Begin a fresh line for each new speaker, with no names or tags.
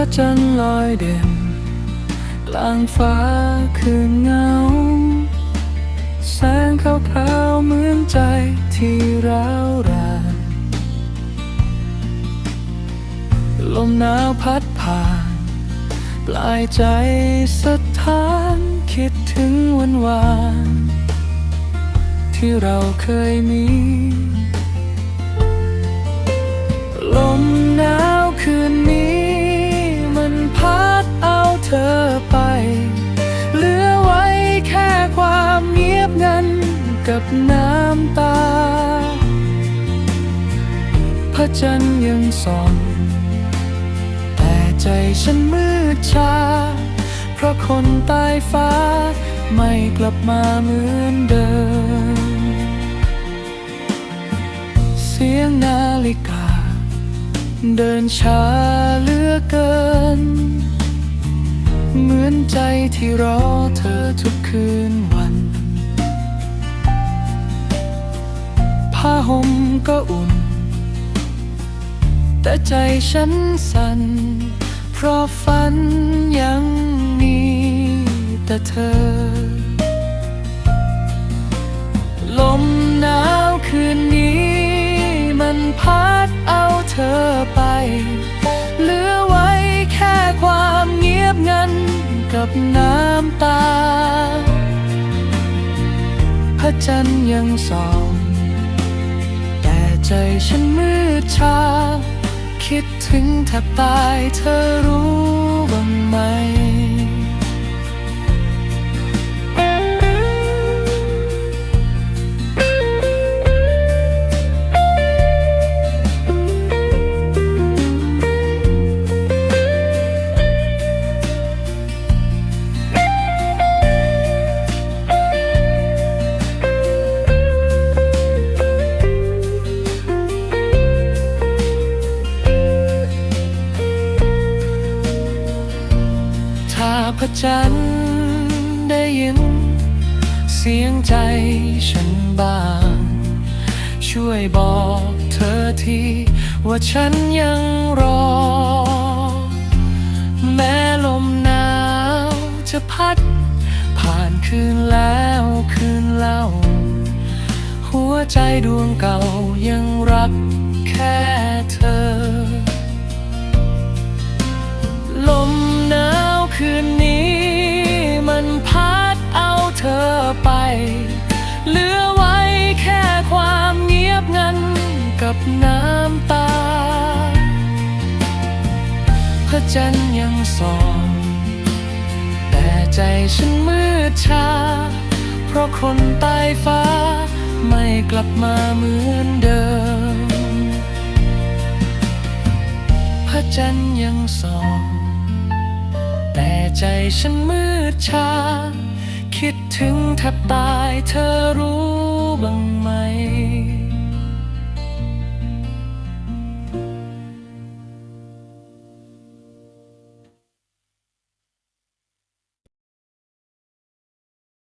ระจันทร์ลอยเด่น กลางฟ้าคืนเงา แสงขาวพราวๆเหมือนใจที่ร้าวรานลมหนาวพัดผ่าน ปลายใจสะท้านคิดถึงวันวานที่เราเคยมี กับน้ำตา พระจันทร์ยังส่อง แต่ใจฉันมืดชา เพราะคนใต้ฟ้า ไม่กลับมาเหมือนเดิม เสียงนาฬิกา เดินช้าเหลือเกิน เหมือนใจที่รอเธอทุกคืน ก็อุ่น แต่ใจฉันสั่น เพราะฝันยังมีแต่เธอ ลมหนาวคืนนี้ มันพัดเอาเธอไป เหลือไว้แค่ความเงียบงันกับน้ำตา พระจันทร์ยังส่อง ใจฉันมืดชา คิดถึงแทบตายเธอรู้บ้างไหม พระจันทร์ได้ยิน เสียงใจฉันบ้าง ช่วยบอกเธอทีว่าฉันยังรอ แม้ลมหนาวจะพัด ผ่านคืนแล้วคืนเล่า หัวใจดวงเก่ายังรักแค่ ไป เหลือไว้แค่ความเงียบงันกับน้ำตา พระจันทร์ยังส่อง แต่ใจฉันมืดชา เพราะคนใต้ฟ้า ไม่กลับมาเหมือนเดิม พระจันทร์ยังส่อง แต่ใจฉันมืดชา คิดถึงแทบตายเธอรู้บ้างไหม